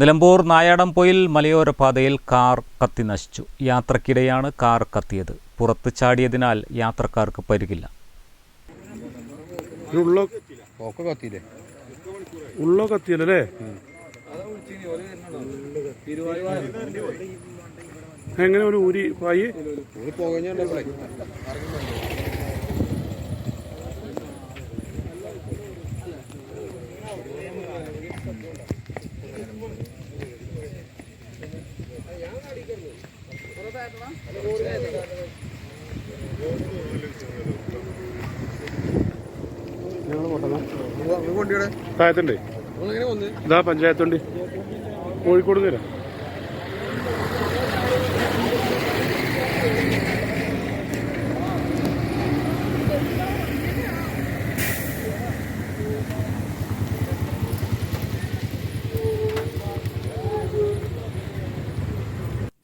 Nilambur Nayadampoyil മലയോര പാതയിൽ car കത്തി നശിച്ചു. യാത്രക്കിടെയാണ് കാർ കത്തിയത്. പുറത്ത് ചാടിയതിനാൽ യാത്രക്കാർക്ക് പരിക്കില്ല. എങ്ങനെ ഒരു ഊരി പായി? താഴത്തുണ്ട്. ഇതാ പഞ്ചായത്തുണ്ട്. കോഴിക്കോട് തരാം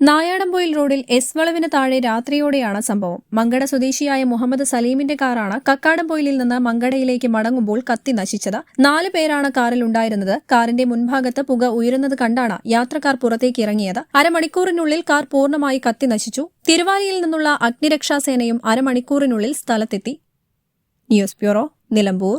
നായാടംപൊയിൽ റോഡിൽ എസ് വളവിന് താഴെ രാത്രിയോടെയാണ് സംഭവം. മങ്കട സ്വദേശിയായ മുഹമ്മദ് സലീമിന്റെ കാറാണ് കക്കാടംപൊയിലിൽ നിന്ന് മങ്കടയിലേക്ക് മടങ്ങുമ്പോൾ കത്തി നശിച്ചത്. നാല് പേരാണ് കാറിൽ ഉണ്ടായിരുന്നത് കാറിന്റെ മുൻഭാഗത്ത് പുക ഉയരുന്നത് കണ്ടാണ് യാത്രക്കാർ പുറത്തേക്ക് ഇറങ്ങിയത്. അരമണിക്കൂറിനുള്ളിൽ കാർ പൂർണമായി കത്തി നശിച്ചു. തിരുവാലിയിൽ നിന്നുള്ള അഗ്നിരക്ഷാസേനയും അരമണിക്കൂറിനുള്ളിൽ സ്ഥലത്തെത്തി. News bureau Nilambur.